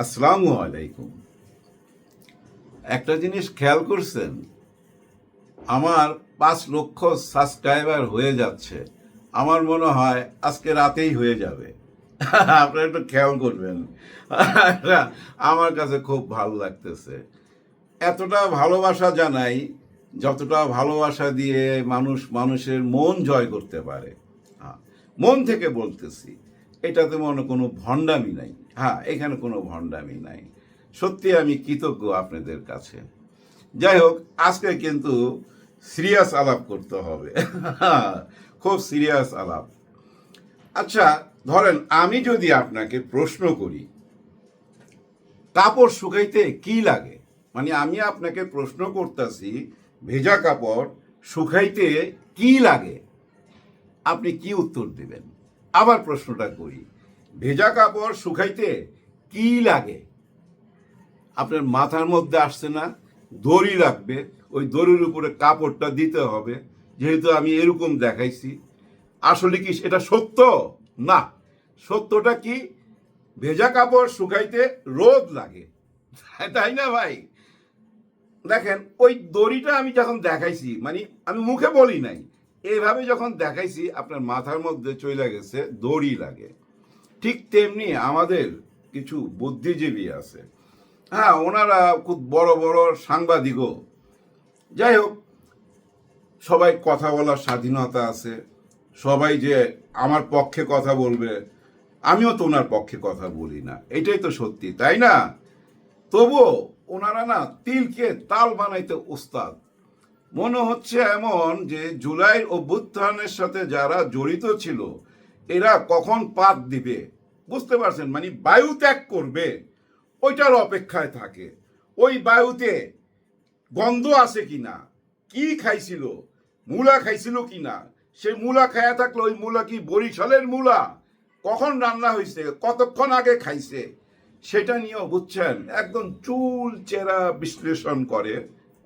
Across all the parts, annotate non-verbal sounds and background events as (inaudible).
আসসালামু আলাইকুম। একটা জিনিস খেয়াল করছেন, আমার পাঁচ লক্ষ সাবস্ক্রাইবার হয়ে যাচ্ছে। আমার মনে হয় আজকে রাতেই হয়ে যাবে। (laughs) আপনারা একটু খেয়াল করবেন। (laughs) আমার কাছে খুব ভালো লাগতেছে। এতটা ভালোবাসা জানাই, যতটা ভালোবাসা দিয়ে মানুষ মানুষের মন জয় করতে পারে। মন থেকে বলতেছি, এটাতে মনে কোনো ভণ্ডামি নাই। হ্যাঁ এখানে কোনো ভণ্ডামি নাই। সত্যি আমি কৃতজ্ঞ আপনাদের কাছে। যাই হোক, আজকে কিন্তু সিরিয়াস আলাপ করতে হবে। (laughs) খুব সিরিয়াস আলাপ। আচ্ছা ধরেন আমি যদি আপনাকে প্রশ্ন করি, কাপড় শুকাইতে কি লাগে? মানে আমি আপনাকে প্রশ্ন করতেছি, ভেজা কাপড় শুকাইতে কি লাগে? আপনি কি উত্তর দিবেন? আবার প্রশ্নটা করি। ভেজা কাপড় শুকাইতে কি লাগে? আপনার মাথার মধ্যে আসছে না, দড়ি লাগবে, ওই দড়ির উপরে কাপড়টা দিতে হবে। যেহেতু আমি এরকম দেখাইছি, আসলে কি এটা সত্য? না, সত্যটা কি ভেজা কাপড় শুকাইতে রোদ লাগে? তাই না ভাই? দেখেন, ওই দড়িটা আমি যখন দেখাইছি মানে আমি মুখে বলি নাই এইভাবে যখন দেখাইছি, আপনার মাথার মধ্যে চলে গেছে, দড়ি লাগে। ঠিক তেমনি আমাদের কিছু বুদ্ধিজীবী আছে। হ্যাঁ ওনারা খুব বড় বড় সাংবাদিকও। যাই হোক, সবাই কথা বলার স্বাধীনতা আছে। সবাই যে আমার পক্ষে কথা বলবে, আমিও তো ওনার পক্ষে কথা বলি না। এটাই তো সত্যি, তাই না? তবুও ওনারা না তিলকে তাল বানাইতে উস্তাদ। মনে হচ্ছে এমন যে জুলাই অভ্যুত্থানের সাথে যারা জড়িত ছিল এরা কখন পাত দিবে? বুঝতে পারছেন? মানে বায়ু ত্যাগ করবে, ওইটার অপেক্ষায় থাকে। ওই বায়ুতে গন্ধ আছে কিনা? কি খাইছিল? মূলা খাইছিল কিনা? সে মূলা খায়া থাকলে ওই মূলা কি বরিশালের মূলা? কখন রান্না হয়েছে কতক্ষণ আগে খাইছে? সেটা নিয়েও বুঝছেন, একদম চুল চেরা বিশ্লেষণ করে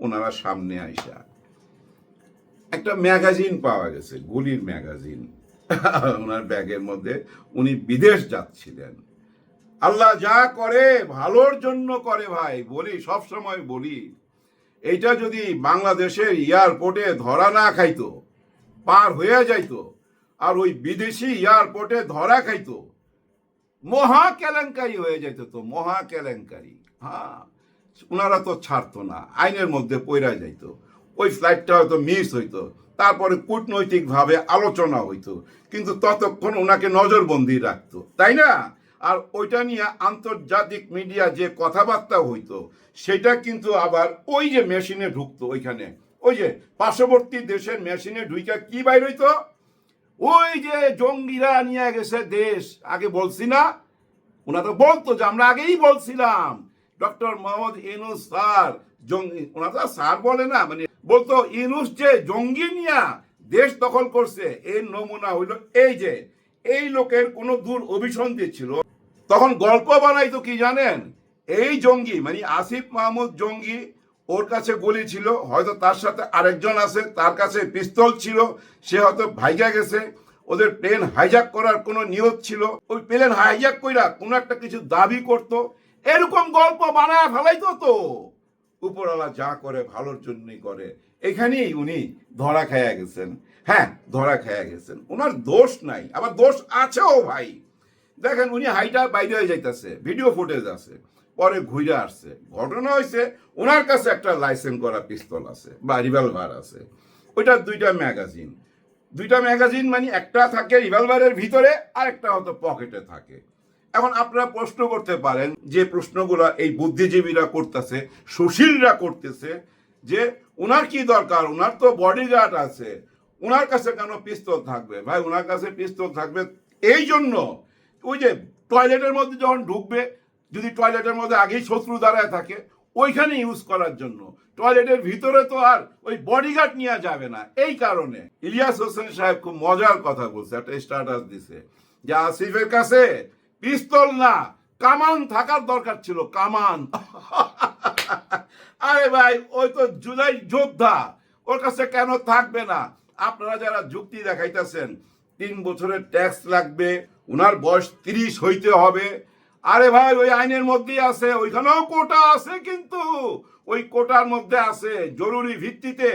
ওনারা সামনে আইসা। একটা ম্যাগাজিন পাওয়া গেছে, গুলির ম্যাগাজিন। ওনার ব্যাগের মধ্যে উনি বিদেশ যাচ্ছিলেন। আল্লাহ যা করে ভালোর জন্য করে ভাই, বলি সব সময় বলি। এইটা যদি বাংলাদেশের এয়ারপোর্টে ধরা না খাইতো, পার হয়ে যাইতো, আর ওই বিদেশি এয়ারপোর্টে ধরা খাইতো, মহা কেলেঙ্কারি হয়ে যেত তো, মহা কেলেঙ্কারি। হ্যাঁ ওনারা তো ছাড়তো না, আইনের মধ্যে পইরা যাইতো। ওই ফ্লাইটটা হয়তো মিস হইতো। তারপরে কূটনৈতিকভাবে আলোচনা হইতো। কিন্তু ততক্ষণ ওনাকে নজরবন্দি রাখতো, তাই না? আর ওইটা নিয়ে আন্তর্জাতিক মিডিয়া যে কথাবার্তা হইতো, সেটা কিন্তু আবার ওই যে মেশিনে ঢুকতো ওইখানে। ওই যে পার্শ্ববর্তী দেশের মেশিনে ঢুইকা কি বাইর হইতো? ওই যে জঙ্গিরা নিয়ে গেছে দেশ। আগে বলছি না ওনারা তো বলতো যে আমরা আগেই বলছিলাম, ডক্টর মোহাম্মদ ইনুস স্যার, জঙ্গি ওনারা তো স্যার বলে না মানে বলতো, ইনুস যে জঙ্গি নিয়া দেশ দখল করছে, এর নমুনা হইল এই যে, এই লোকের কোনো দূর অভিসন্ধি ছিল। তখন গল্প বানাইতো কি জানেন? এই জঙ্গি মানে আসিফ মাহমুদ জঙ্গি, ওর কাছে গুলি ছিল, হয়তো তার সাথে আরেকজন আছে, তার কাছে পিস্তল ছিল, সে হয়তো ভাইজা গেছে, ওদের প্লেন হাইজ্যাক করার কোনো নিয়ত ছিল। ওই প্লেন হাইজ্যাক কইরা কোনো একটা কিছু দাবি করত, এরকম গল্প বানায় ফেলাইতো তো। উপরওয়ালা যা করে, ভালোর জন্যই করে। এখানেই উনি ধরা খায়া গেছেন। হ্যাঁ ধরা খায়া গেছেন। ওনার দোষ নাই। আবার দোষ আছেও ভাই। দেখেন, উনি হাইটা বাইরে হয়ে যাইতেছে। ভিডিও ফুটেজ আছে। পরে ঘুরে আসছে। ঘটনা হয়েছে ওনার কাছে একটা লাইসেন্স করা পিস্তল আছে বা রিভলভার আছে। ওইটার দুইটা ম্যাগাজিন। দুইটা ম্যাগাজিন মানে একটা থাকে রিভলভারের ভিতরে আর একটা হয়তো পকেটে থাকে। এখন আপনারা প্রশ্ন করতে পারেন যে প্রশ্নগুলো এই বুদ্ধিজীবীরা করতেছে, সুশীলরা করতেছে, যে ওনার কি দরকার? ওনার তো বডিগার্ড আছে। ওনার কাছে কেন পিস্তল থাকবে? ভাই ওনার কাছে পিস্তল থাকবে এই জন্য। ওই যে টয়লেটের মধ্যে যখন ঢুকবে, যদি টয়লেটের মধ্যে আগেই শত্রু দাঁড়ায় থাকে, ওইখানে ইউজ করার জন্য। টয়লেটের ভিতরে তো আর ওই বডিগার্ড নিয়ে যাবে না। এই কারণে ইলিয়াস হোসেন সাহেব খুব মজার কথা বলছে। একটা স্ট্যাটাস দিছে যে আসিফের কাছে পিস্তল না কামান থাকার দরকার ছিল কামান। (laughs) আরে ভাই ওই তো জুলাই যোদ্ধা ওর কাছে কেন থাকবে না? আপনারা যারা যুক্তি দেখাইতেছেন তিন বছরের ট্যাক্স লাগবে ওনার বয়স তিরিশ হইতে হবে। আরে ভাই ওই আইনের মধ্যেই আছে ওইখানেও কোটা আছে কিন্তু ওই কোটার মধ্যে আছে জরুরি ভিত্তিতে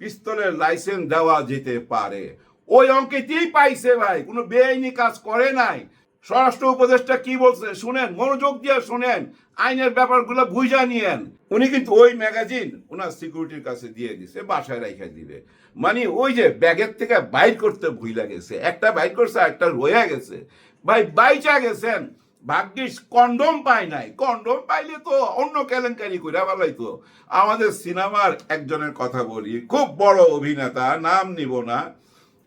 পিস্তলের লাইসেন্স দেওয়া যেতে পারে। ওই অঙ্কেতেই পাইছে ভাই কোনো বেআইনি কাজ করে নাই। স্বরাষ্ট্র উপদেষ্টা কি বলছে? শুনেন, মনোযোগ দিয়ে শুনেন। আইনের ব্যাপারগুলো বুঝা নিয়েন। উনি কিন্তু ওই ম্যাগাজিন ওনার সিকিউরিটির কাছে দিয়ে দিছে, বাসায় রেখে দিবে। মানে ওই যে ব্যাগের থেকে বাইর করতে ভুইলা গেছে। একটা বাইর করছে একটা রয়ে গেছে। ভাই, বাইচা গেছেন। ভাগ্যিস কন্ডম পাই নাই। কন্ডম পাইলে তো অন্য কেলেঙ্কারি করে বলাই তো আমাদের সিনেমার একজনের কথা বলি, খুব বড় অভিনেতা, নাম নিব না।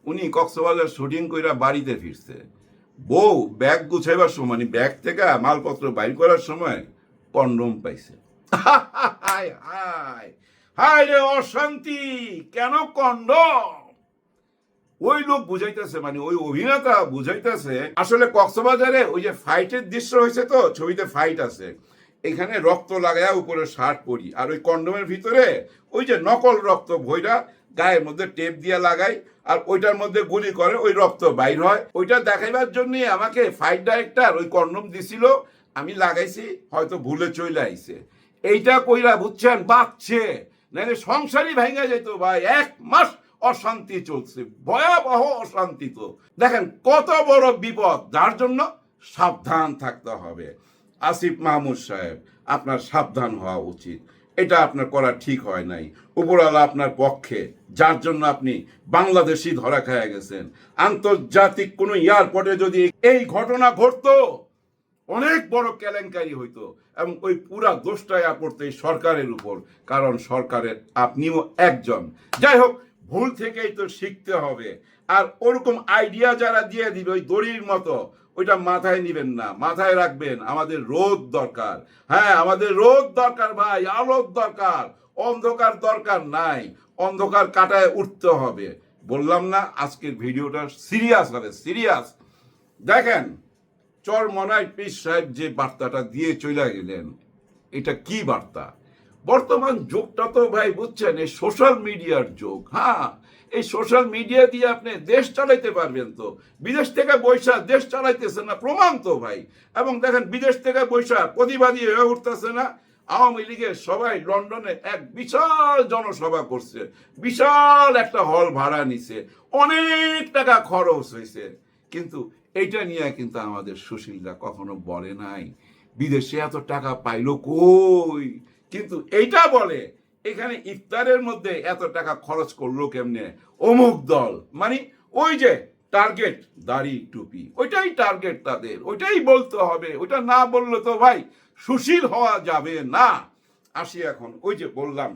উনি কক্সবাজার শুটিং কইরা বাড়িতে ফিরছে। বউ ব্যাগ গুছাইবার সময় মানে ব্যাগ থেকে মালপত্র বাইর করার সময় কন্ডম পাইছে। রে অশান্তি, কেন কন্ডম? ওই লোক বুঝাইতেছে মানে ওই অভিনেতা বুঝাইতেছে, আসলে কক্সবাজারে ওই যে ফাইটের দৃশ্য হয়েছে তো, ছবিতে ফাইট আছে। এখানে রক্ত লাগায়া উপরে শার্ট পরি, আর ওই কন্ডোমের ভিতরে ওই যে নকল রক্ত ভইরা গায়ের মধ্যে টেপ দিয়ে লাগাই আর ওইটার মধ্যে গুলি করে, ওই রক্ত বাইর হয়। ওইটা দেখাইবার জন্য আমাকে ফাইট ডাইরেক্টর ওই কন্ডম দিছিল, আমি লাগাইছি, হয়তো ভুলে চলে আইছে। এইটা কইরা বুঝছেন বাচ্চে নাহলে সংসারই ভেঙে যেত ভাই, এক মাস অশান্তি চলছে, ভয়াবহ অশান্তি তো। দেখেন, কত বড় বিপদ, যার জন্য সাবধান থাকতে হবে। আসিফ মাহমুদ সাহেব, আপনার সাবধান হওয়া উচিত। এটা আপনার করা ঠিক হয় নাই। উপরওয়ালা আপনার পক্ষে, যার জন্য আপনি বাংলাদেশি ধরা খায়া গেছেন। আন্তর্জাতিক কোনো এয়ারপোর্টে যদি এই ঘটনা ঘটতো, অনেক বড় কেলেঙ্কারি হইতো এবং ওই পুরা দোষটাই পড়তো এই সরকারের উপর, কারণ সরকারের আপনিও একজন। যাই হোক, ভুল থেকেই তো শিখতে হবে। আর ওরকম আইডিয়া যারা দিয়ে দিল ওই দড়ির মতো ওইটা মাথায় নিবেন না, মাথায় রাখবেন, আমাদের রোদ দরকার। হ্যাঁ আমাদের রোদ দরকার ভাই, আলোর দরকার, অন্ধকার দরকার নাই, অন্ধকার কাটায় উঠতে হবে। বললাম না আজকের ভিডিওটা সিরিয়াস হবে, সিরিয়াস। দেখেন চর মনাই পিস সাহেব যে বার্তাটা দিয়ে চলে গেলেন, এটা কি বার্তা? বর্তমান যুগটা তো ভাই বুঝছেন, এই সোশ্যাল মিডিয়ার যুগ হ্যাঁ। এই সোশ্যাল মিডিয়া দিয়ে আপনি দেশ চালাইতে পারবেন তো। বিদেশ থেকে বৈশা দেশ চালাইতেছে না, প্রমাণ তো ভাই। এবং দেখেন, বিদেশ থেকে বৈশা প্রতিবাদী হয়ে উঠতেছে না। আওয়ামী লীগের সবাই লন্ডনে এক বিশাল জনসভা করছে। বিশাল একটা হল ভাড়া নিছে। অনেক টাকা খরচ হয়েছে কিন্তু এইটা নিয়ে কিন্তু আমাদের সুশীলরা কখনো বলে নাই। বিদেশে এত টাকা পাইলো কই? কিন্তু এইটা বলে এখানে ইফতারের মধ্যে এত টাকা খরচ করল কেমনে? অমুক দল। মানে ওই যে টার্গেট দাড়ি টুপি, ওইটাই টার্গেট তাদের, ওইটাই বলতে হবে, ওইটা না বললে তো ভাই সুশীল হওয়া যাবে না। আসি এখন, ওই যে বললাম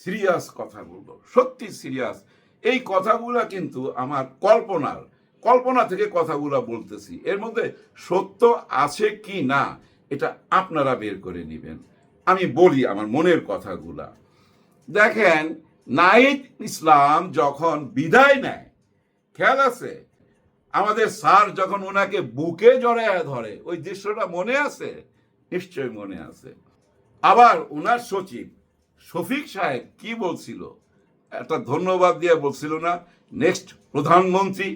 সিরিয়াস কথা বলব, সত্যি সিরিয়াস এই কথাগুলা কিন্তু আমার কল্পনার, কল্পনা থেকে কথাগুলা বলতেছি। এর মধ্যে সত্য আছে কি না, এটা আপনারা বের করে নেবেন। আমি বলি আমার মনের কথাগুলা। দেখেন নাইদ ইসলাম যখন বিদায় নেয়, খেয়াল আছে? আমাদের স্যার যখন ওনাকে বুকে জড়ায় ধরে, ওই দৃশ্যটা মনে আছে? নিশ্চয়ই মনে আছে। আবার ওনার সচিব শফিক সাহেব কি বলছিল? একটা ধন্যবাদ দিয়ে বলছিল না, নেক্সট প্রধানমন্ত্রী।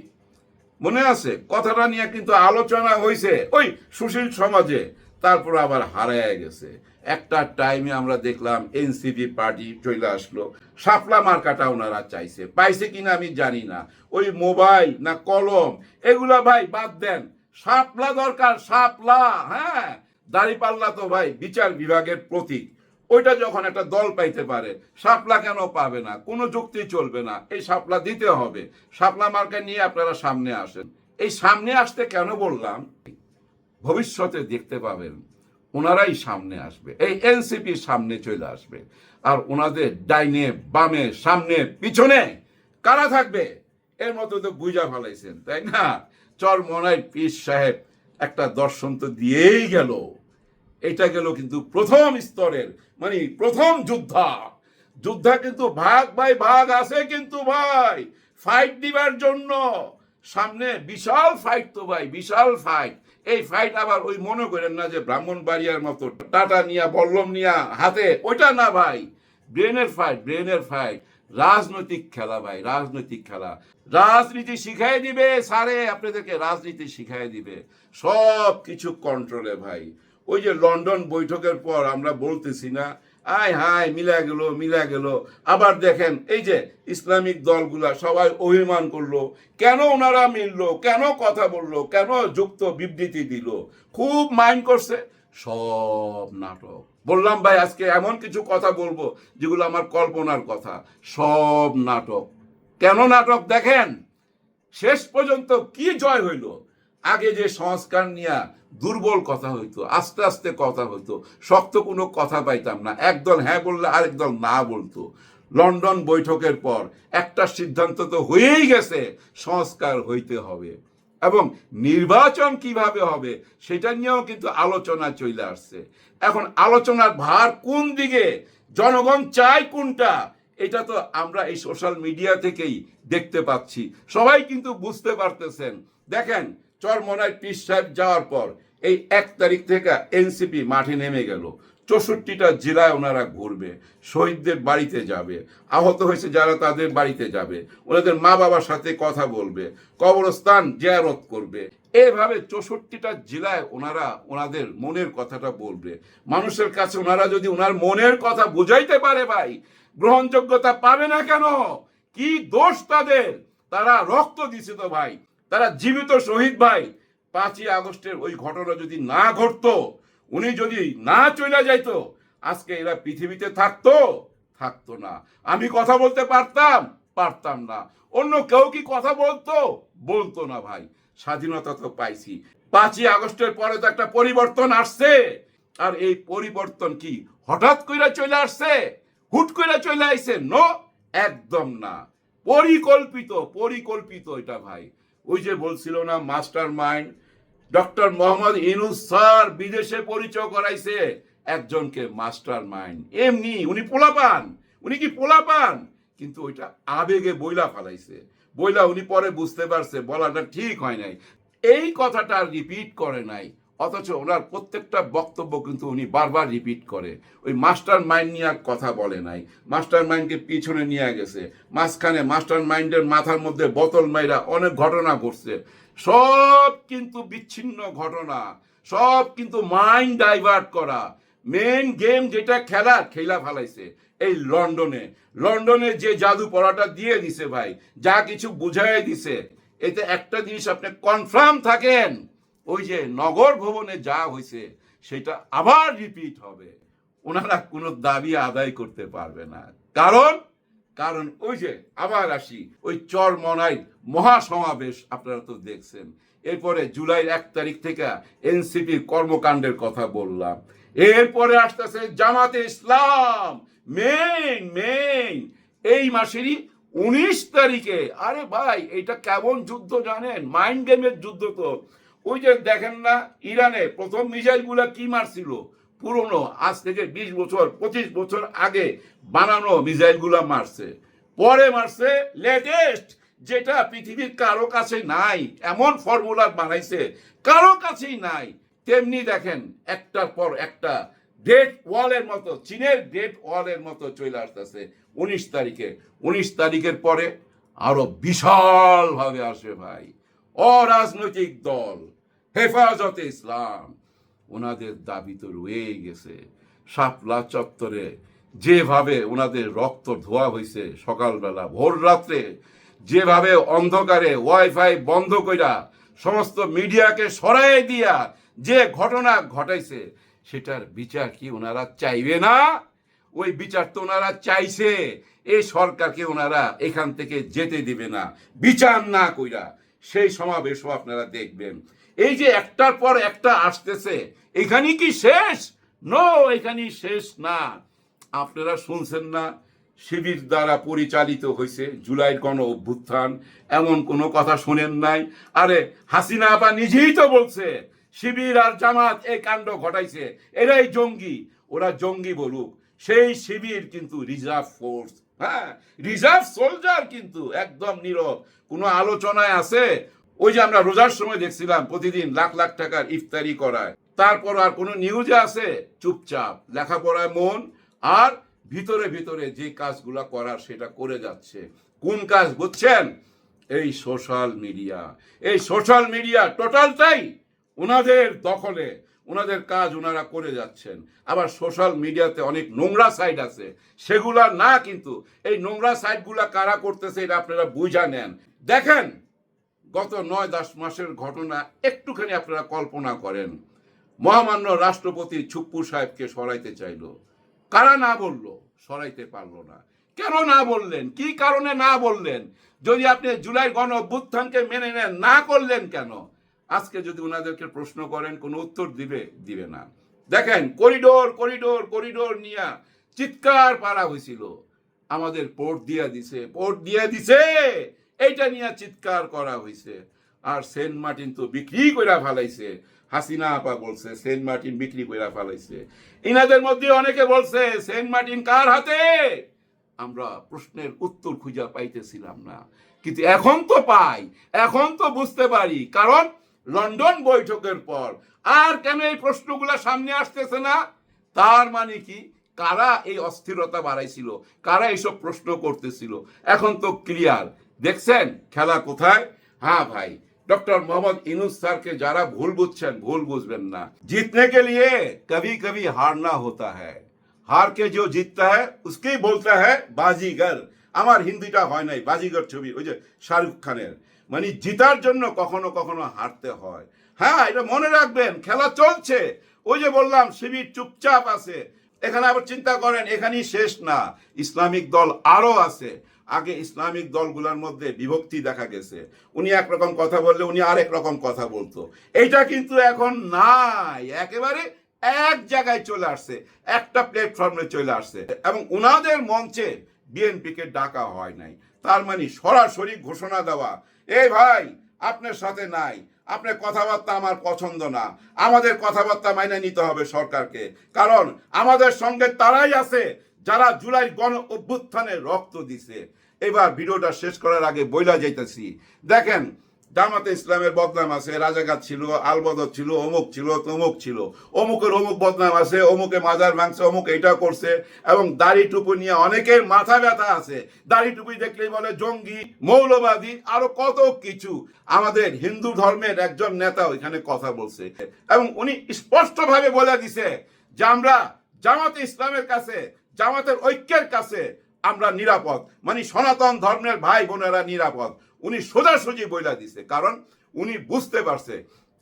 মনে আছে? কথাটা নিয়ে কিন্তু আলোচনা হয়েছে ওই সুশীল সমাজে। তারপর আবার হারায় গেছে। একটা টাইমে আমরা দেখলাম এনসিপি পার্টি চলে আসলো। শাপলা মার্কাটা ওনারা চাইছে। পাইছে কিনা আমি জানি না। ওই মোবাইল না কলম, এগুলা ভাই বাদ দেন। শাপলা দরকার শাপলা হ্যাঁ? দাড়িপাল্লা তো ভাই, বিচার বিভাগের প্রতীক। ওইটা যখন একটা দল পাইতে পারে শাপলা কেন পাবে না? কোনো যুক্তি চলবে না। এই সাপলা দিতে হবে। শাপলা মার্কা নিয়ে আপনারা সামনে আসেন। এই সামনে আসতে কেন বললাম? ভবিষ্যতে দেখতে পাবেন, ওনারাই সামনে আসবে। এই এনসিপি সামনে চলে আসবে। আর ওনাদের ডাইনে, বামে, সামনে, পিছনে কারা থাকবে? এর মতো তো বুঝা ফেলাইছেন, তাই না? চর মনাই পীর সাহেব একটা দর্শন তো দিয়েই গেল। এটা গেল কিন্তু প্রথম স্তরের মানে প্রথম যোদ্ধা। যোদ্ধা কিন্তু ভাগ ভাই ভাগ আছে কিন্তু ভাই ফাইট দিবার জন্য। সামনে বিশাল ফাইট তো ভাই, বিশাল ফাইট এই ফাইট আবার ওই মনে করেন না যে ব্রাহ্মণ বাড়িয়ার মতো। টাটা নিয়া, বল্লম নিয়া, হাতে, ওইটা না ভাই। ব্রেনের ফাইট ব্রেনের ফাইট রাজনৈতিক খেলা ভাই, রাজনৈতিক খেলা। রাজনীতি শিখাই দিবে সারে আপনাদেরকে রাজনীতি শিখাই দিবে। সব কিছু কন্ট্রোলে ভাই। ওই যে লন্ডন বৈঠকের পর আমরা বলতেছি না আয় হায় মিলা গেল মিলা গেল। আবার দেখেন, এই যে ইসলামিক দলগুলা সবাই অভিমান করল। কেন ওনারা মিললো? কেন কথা বলল? কেন যুক্ত বিবৃতি দিল? খুব মাইন্ড করছে। সব নাটক। বললাম, ভাই, আজকে এমন কিছু কথা বলব যেগুলো আমার কল্পনার কথা। সব নাটক। কেন নাটক দেখেন? শেষ পর্যন্ত কি জয় হইল? আগে যে সংস্কার নিয়ে দুর্বল কথা হইতো, আস্তে আস্তে কথা হইতো, শক্ত কোনো কথা পাইতাম না। একদল হ্যাঁ বললে আরেক দল না বলতো। লন্ডন বৈঠকের পর একটা সিদ্ধান্ত তো হয়েই গেছে, সংস্কার হইতে হবে। এবং নির্বাচন কীভাবে হবে সেটা নিয়েও কিন্তু আলোচনা চলে আসছে। এখন আলোচনার ভার কোন দিকে? জনগণ চায় কোনটা? এটা তো আমরা এই সোশ্যাল মিডিয়া থেকেই দেখতে পাচ্ছি। সবাই কিন্তু বুঝতে পারতেছেন। দেখেন চরমনায় পিস সাহেব যাওয়ার পর এই এক তারিখ থেকে এনসিপি মাঠে নেমে গেল। চৌষট্টিটা জেলায় ওনারা ঘুরবে, শহীদদের বাড়িতে যাবে, আহত হয়েছে যারা তাদের বাড়িতে যাবে, ওনাদের মা বাবার সাথে কথা বলবে, কবরস্থান জিয়ারত করবে। এভাবে চৌষট্টিটা জেলায় ওনারা ওনাদের মনের কথাটা বলবে। মানুষের কাছে ওনারা যদি ওনার মনের কথা বুঝাইতে পারে ভাই, গ্রহণযোগ্যতা পাবে না কেন? কি দোষ তাদের? তারা রক্ত দিছে তো ভাই। তারা জীবিত শহীদ ভাই। পাঁচই আগস্টের ওই ঘটনা যদি না ঘটতো, উনি যদি না চলে যাইতো, আজকে এরা পৃথিবীতে থাকতো থাকতো না। আমি কথা বলতে পারতাম পারতাম না। অন্য কেউ কি কথা বলতো? বলতো না ভাই। স্বাধীনতা তো পাইছি। পাঁচই আগস্টের পরে তো একটা পরিবর্তন আসছে। আর এই পরিবর্তন কি হঠাৎ কইরা চলে আসছে? হুট কইরা চলে আইছে? নো, একদম না। পরিকল্পিত পরিকল্পিত এটা ভাই। ওই যে বলছিল না, master mind, doctor Mohammad Yunus sir বিদেশে পরিচয় করাইছে একজনকে মাস্টার মাইন্ড। এমনি, উনি পোলা পান উনি কি পোলা পান কিন্তু ওইটা আবেগে বইলা ফালাইছে। বইলা উনি পরে বুঝতে পারছে, বলাটা ঠিক হয় নাই। এই কথাটা রিপিট করে নাই। অথচ ওনার প্রত্যেকটা বক্তব্য কিন্তু উনি বারবার রিপিট করে। ওই মাস্টার মাইন্ড নিয়ে আর কথা বলে নাই। মাস্টার মাইন্ডকে পিছনে নিয়ে গেছে। মাঝখানে মাস্টার মাইন্ডের মাথার মধ্যে বোতল মাইরা অনেক ঘটনা ঘটছে। সব কিন্তু বিচ্ছিন্ন ঘটনা। সব কিন্তু মাইন্ড ডাইভার্ট করা। মেন গেম যেটা খেলা খেলা ফেলাইছে। এই লন্ডনে। লন্ডনে যে জাদু পড়াটা দিয়ে দিছে ভাই, যা কিছু বুঝাই দিছে। এতে একটা জিনিস আপনি কনফার্ম থাকেন। ওই যে নগর ভবনে যা হয়েছে সেটা আবার রিপিট হবে। ওনারা কোনো দাবি আদায় করতে পারবে না। কারণ কারণ ওই যে আবার আসি, ওই চর মনাই মহাসমাবেশ আপনারা তো দেখছেন। এরপরে জুলাইয়ের এক তারিখ থেকে এনসিপির কর্মকাণ্ডের কথা বললাম। এরপরে আসতেছে জামাতে ইসলাম। মেইন মেইন এই মাসেরই উনিশ তারিখে। আরে ভাই, এটা কেমন যুদ্ধ জানেন? মাইন্ড গেমের যুদ্ধ তো। ওই যে দেখেন না, ইরানে প্রথম মিসাইলগুলা কি মারছিল? পুরনো, আজ থেকে বিশ বছর, পঁচিশ বছর আগে বানানো মিসাইলগুলা মারছে। পরে মারছে লেটেস্ট যেটা পৃথিবীর কারও কাছে নাই। এমন ফর্মুলা বানাইছে, কারও কাছেই নাই। তেমনি দেখেন, একটার পর একটা ডেট ওয়ালের মতো, চীনের ডেট ওয়ালের মতো চলে আসতেছে উনিশ তারিখে। উনিশ তারিখের পরে আরও বিশাল ভাবে আসবে ভাই। অরাজনৈতিক দল। হেফাজতে ইসলাম। ওনাদের দাবি তো রয়েই গেছে। শাপলা চত্বরে যেভাবে ওনাদের রক্ত ধোয়া হয়েছে সকালবেলা, ভোর রাত্রে, যেভাবে অন্ধকারে ওয়াইফাই বন্ধ কইরা সমস্ত মিডিয়াকে সরাই দিয়া যে ঘটনা ঘটাইছে, সেটার বিচার কি ওনারা চাইবে না? ওই বিচার তো ওনারা চাইছে। এই সরকারকে ওনারা এখান থেকে যেতে দিবে না। বিচার না কইরা সেই সমাবেশও আপনারা দেখবেন। এই যে একটার পর একটা আসতেছে এখানে কি শেষ? নো এখানেই শেষ না। আপনারা শুনছেন না, শিবির দ্বারা পরিচালিত হয়েছে জুলাইয়ের গণ অভ্যুত্থান, এমন কোনো কথা শোনেন নাই। আরে, হাসিনা আপা নিজেই তো বলছে, শিবির আর জামাত এই কাণ্ড ঘটাইছে, এরাই জঙ্গি, ওরা জঙ্গি বলুক। সেই শিবির কিন্তু রিজার্ভ ফোর্স হ্যাঁ রিজার্ভ সোলজার কিন্তু একদম নীরব। কোনো আলোচনায় আছে? ওই যে আমরা রোজার সময় দেখছিলাম প্রতিদিন লাখ লাখ টাকার ইফতারি করায়। তারপর আর কোনো নিউজে আছে? চুপচাপ। লেখাপড়ায় মন আর ভিতরে ভিতরে যে কাজগুলা করার সেটা করে যাচ্ছে। কোন কাজ বুঝছেন? এই সোশ্যাল মিডিয়া এই সোশ্যাল মিডিয়া টোটালটাই ওনাদের দখলে, ওনাদের কাজ ওনারা করে যাচ্ছেন। আবার সোশ্যাল মিডিয়াতে অনেক নোংরা সাইট আছে। সেগুলা না কিন্তু, এই নোংরা সাইটগুলা কারা করতেছে এটা আপনারা বুঝা নেন। দেখেন গত নয় দশ মাসের ঘটনা একটুখানি আপনারা কল্পনা করেন। মহামান্য রাষ্ট্রপতি ছুপ্পু সাহেবকে সরাইতে চাইলো। কারা না বলল? সরাইতে পারল না। কেন না বললেন? কি কারণে না বললেন? যদি আপনি জুলাই গণ অভ্যুত্থানকে মেনে নেন, না করলেন কেন? আজকে যদি ওনাদেরকে প্রশ্ন করেন, কোনো উত্তর দিবে দিবে না। দেখেন, করিডোর করিডোর করিডোর নিয়ে চিৎকার পারা হয়েছিল আমাদের পোর্ট দিয়া দিছে, পোর্ট দিয়া দিছে! এইটা নিয়ে চিৎকার করা হয়েছে আর সেন্ট মার্টিন তো বিক্রি কইরা ফেলাইছে। হাসিনা আপা বলছে, সেন্ট মার্টিন বিক্রি কইরা ফেলাইছে। ইনাদের মধ্যে অনেকে বলছে, সেন্ট মার্টিন কার হাতে? আমরা প্রশ্নের উত্তর খুঁজে পাইতেছিলাম না। কিন্তু এখন তো পাই, এখন তো বুঝতে পারি। কারণ লন্ডন বৈঠকের পর আর কেন এই প্রশ্নগুলো সামনে আসতেছে না? তার মানে কি? কারা এই অস্থিরতা বাড়াইছিল? কারা এইসব প্রশ্ন করতেছিল? এখন তো ক্লিয়ার। দেখছেন? খেলা কোথায়? হ্যাঁ ভাই, ডক্টর মোহাম্মদ ইনুস স্যারকে যারা ভুল বুঝছেন, ভুল বুঝবেন না। জিতने के लिए কবি कभी हारना হতা है হার কে যে জিততা হ্যাঁ উসকেই বলতে হ্যাঁ বাজিগর। আমার হিন্দিটা হয় নাই, বাজিগর ছবি, ওই যে শাহরুখ খানের। মানে জিতার জন্য কখনো কখনো হারতে হয়। হ্যাঁ এটা মনে রাখবেন, খেলা চলছে। ওই যে বললাম, শিবির চুপচাপ আছে। এখানে আবার চিন্তা করেন, এখানেই শেষ না। ইসলামিক দল আরও আছে। আগে ইসলামিক দলগুলোর মধ্যে বিভক্তি দেখা গেছে। উনি একরকম কথা বললে উনি আরেক রকম কথা বলতো। এইটা কিন্তু এখন নাই। একেবারে এক জায়গায় চলে আসছে। একটা প্ল্যাটফর্মে চলে আসছে। এবং ওনাদের মঞ্চে বিএনপিকে ডাকা হয় নাই। তার মানে সরাসরি ঘোষণা দেওয়া এই ভাই, আপনার সাথে নাই। আপনার কথাবার্তা আমার পছন্দ না। আমাদের কথাবার্তা মাইনে নিতে হবে সরকারকে। কারণ আমাদের সঙ্গে তারাই আছে যারা জুলাই গণ অভ্যুত্থানে রক্ত দিছে। এবার ভিডিওটা শেষ করার আগে বইলা যাইতেছি। দেখেন, জামাতে ইসলামের বদনাম আছে রাজাঘাট ছিল, আলবদর ছিল, অমুক ছিল, তমুক ছিল। অমুকের অমুক বদনাম আছে, অমুকে মাজার ভাঙছে, অমুক এটা করছে, এবং দাড়ি টুপু নিয়ে অনেকের মাথা ব্যথা আছে। দাড়ি টুপি দেখলেই বলে জঙ্গি, মৌলবাদী, আরও কত কিছু। আমাদের হিন্দু ধর্মের একজন নেতা ওইখানে কথা বলছে। এবং উনি স্পষ্টভাবে বলে দিছে যে আমরা জামাতে ইসলামের কাছে, জামাতের ঐক্যের কাছে আমরা নিরাপদ। মানে সনাতন ধর্মের ভাই বোনেরা নিরাপদ। উনি সোজাসুজি বইলা দিছে। কারণ উনি বুঝতে পারছে।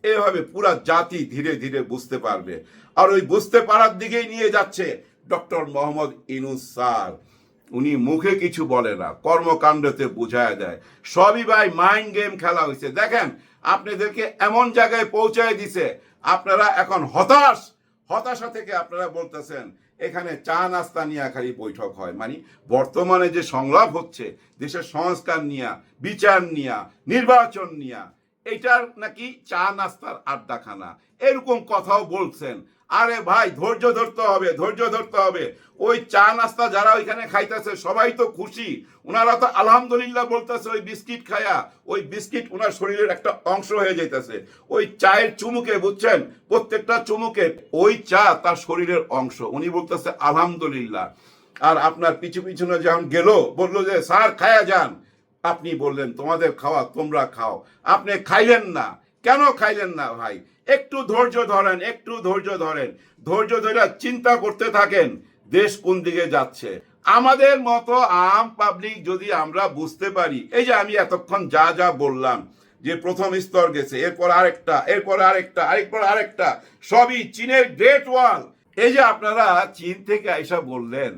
এভাবে পুরা জাতি ধীরে ধীরে বুঝতে পারবে। আর ওই বুঝতে পারার দিকেই নিয়ে যাচ্ছে ডক্টর মোহাম্মদ ইনুস স্যার। উনি মুখে কিছু বলে না, কর্মকাণ্ডতে বুঝায় দেয়। সবই ভাই মাইন্ড গেম খেলা হয়েছে দেখেন, আপনাদেরকে এমন জায়গায় পৌঁছায় দিছে। আপনারা এখন হতাশ। হতাশা থেকে আপনারা বলতেছেন এখানে চা নাস্তা নিয়ে খালি বৈঠক হয়। মানে বর্তমানে যে সংলাপ হচ্ছে, দেশের সংস্কার নিয়া, বিচার নিয়া, নির্বাচন নিয়া এটার নাকি চা নাস্তার আড্ডাখানা। এরকম কথাও বলছেন। আরে ভাই, ধৈর্য ধরতে হবে, ধৈর্য ধরতে হবে। ওই চা নাস্তা যারা ওইখানে খাইতেছে, সবাই তো খুশি। ওনারা তো আলহামদুলিল্লাহ বলতেছে, ওই বিস্কিট খায়া, ওই বিস্কিট ওনার শরীরের একটা অংশ হয়ে যাইতেছে। ওই চায়ের চুমুকে, বুঝছেন? প্রত্যেকটা চুমুকে ওই চা তার শরীরের অংশ। উনি বলতেছে, আলহামদুলিল্লাহ। আর আপনার পিছু পিছনে যখন গেল, বলল যে, স্যার, খায়া যান। আপনি বললেন, তোমাদের খাওয়া, তোমরা খাও। আপনি খাইলেন না। কেন খাইলেন না ভাই? একটু ধৈর্য ধরেন, একটু ধৈর্য ধরেন। ধৈর্য ধরে চিন্তা করতে থাকেন, দেশ কোন দিকে যাচ্ছে। আমাদের মতো আম পাবলিক যদি আমরা বুঝতে পারি, এই যে আমি এতক্ষণ যা যা বললাম, যে প্রথম স্তর গেছে, এরপর আরেকটা এরপর আরেকটা আরেকপর আরেকটা, সবই চীনের গ্রেট ওয়াল এই যে আপনারা চীন থেকে আইসা বললেন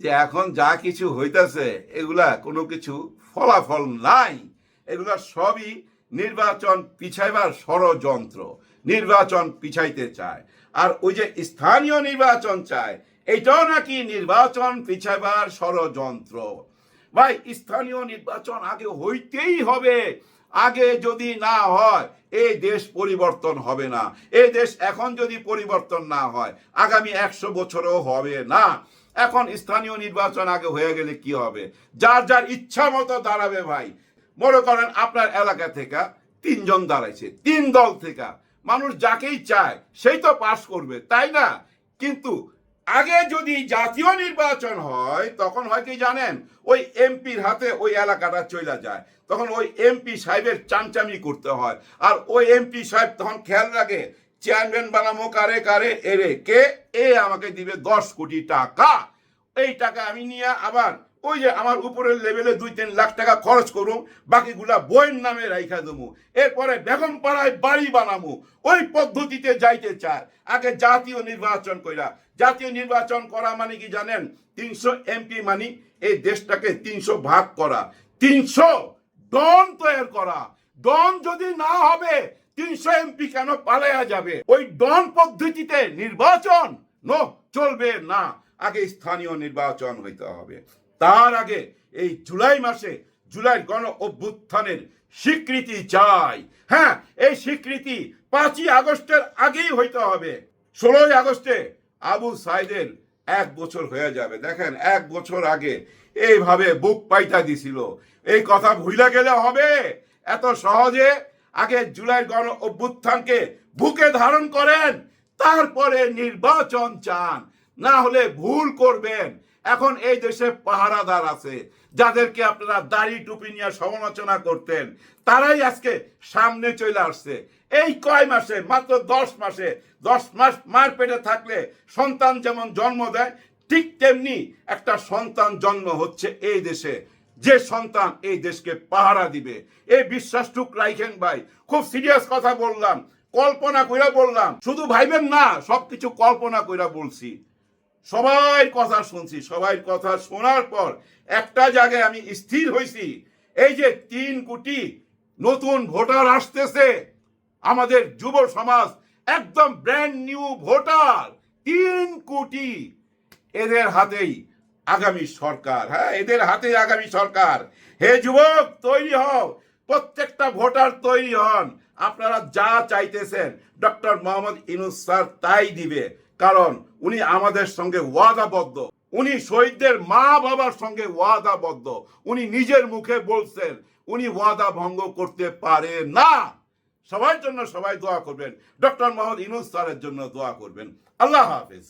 যে এখন যা কিছু হইতাছে, এগুলা কোনো কিছু ফলাফল নাই। এগুলো সবই নির্বাচন পিছাইবার ষড়যন্ত্র। নির্বাচন পিছাইতে চায়। আর ওই যে স্থানীয় নির্বাচন চায়, এটাও নাকি নির্বাচন পিছাইবার ষড়যন্ত্র। ভাই, স্থানীয় নির্বাচন আগে হইতেই হবে। আগে যদি না হয় এই দেশ পরিবর্তন হবে না। এই দেশ এখন যদি পরিবর্তন না হয়, আগামী একশো বছরও হবে না। এখন স্থানীয় নির্বাচন আগে হয়ে গেলে কি হবে? যার যার ইচ্ছা মতো দাঁড়াবে ভাই। মনে করেন আপনার এলাকা থেকে তিনজন দাঁড়াইছে, তিন দল থেকে। মানুষ যাকেই চায়, সেই তো পাশ করবে, তাই না? কিন্তু আগে যদি জাতীয় নির্বাচন হয়, তখন হয় কি জানেন? ওই এমপির হাতে ওই এলাকাটা চলে যায়। তখন ওই এমপি সাহেবের চামচামি করতে হয়। আর ওই এমপি সাহেব তখন খেয়াল রাখে চেয়ারম্যান বানামো কারে কারে? এরে কে? এ আমাকে দিবে দশ কোটি টাকা। এই টাকা আমি নিয়ে আবার ওই যে আমার উপরের লেভেলে দুই তিন লাখ টাকা খরচ করুম, বাকিগুলা বইয়ের নামে রাইখা দেবো। এরপরে বেগম পাড়ায় বাড়ি বানামু ওই পদ্ধতিতে যাইতে চায়। আগে জাতীয় নির্বাচন কইরা, জাতীয় নির্বাচন করা মানে কি জানেন? তিনশো এমপি মানে এই দেশটাকে তিনশো ভাগ করা। তিনশো ডন তৈরি করা। ডন যদি না হবে তিনশো এমপি কেন পালায়া যাবে? ওই ডন পদ্ধতিতে নির্বাচন? নো, চলবে না। আগে স্থানীয় নির্বাচন হইতে হবে। তার আগে এই জুলাই মাসে জুলাই গণ অভ্যুত্থানের স্বীকৃতি চাই। হ্যাঁ এই স্বীকৃতি পাঁচই আগস্টের আগেই হইতে হবে। ষোলোই আগস্টে আবু সাইদের এক বছর হয়ে যাবে। দেখেন, এক বছর আগে এইভাবে বুক পাইতা দিছিল। এই কথা ভুলে গেলে হবে। এত সহজে আগে জুলাই গণ অভ্যুত্থানকে বুকে ধারণ করেন, তারপরে নির্বাচন চান। না হলে ভুল করবেন। এখন এই দেশে পাহারাদার আছে, যাদেরকে আপনারা দাড়ি টুপি নিয়ে সমালোচনা করতেন, তারাই আজকে সামনে চলে আসছে। এই কয় মাসে, মাত্র দশ মাসে, দশ মাস মার পেটে থাকলে সন্তান যেমন জন্ম দেয়, ঠিক তেমনি একটা সন্তান জন্ম হচ্ছে এই দেশে। যে সন্তান এই দেশকে পাহারা দিবে। এই বিশ্বাসটুক রাইখেন ভাই, খুব সিরিয়াস কথা বললাম, কল্পনা কইরা বললাম। শুধু ভাইবেন না, সবকিছু কল্পনা কইরা বলছি। সবাই কথা শুনছি, সবাই কথা শোনার পর একটা জায়গায় আমি স্থির হয়েছি এই যে তিন কোটি নতুন ভোটার আসতেছে, আমাদের যুব সমাজ একদম ব্র্যান্ড নিউ ভোটার, তিন কোটি এদের হাতেই আগামী সরকার হ্যাঁ এদের হাতেই আগামী সরকার। হে যুবক, তৈরি হও। প্রত্যেকটা ভোটার তৈরি হন। আপনারা যা চাইতেছেন, ডক্টর মোহাম্মদ ইনুস স্যার তাই দিবে। কারণ উনি আমাদের সঙ্গে ওয়াদাবদ্ধ। উনি শহীদদের মা বাবার সঙ্গে ওয়াদাবদ্ধ। উনি নিজের মুখে বলছেন, উনি ওয়াদা ভঙ্গ করতে পারে না। সবার জন্য সবাই দোয়া করবেন। ডক্টর মোহাম্মদ ইনুস স্যারের জন্য দোয়া করবেন। আল্লাহ হাফিজ।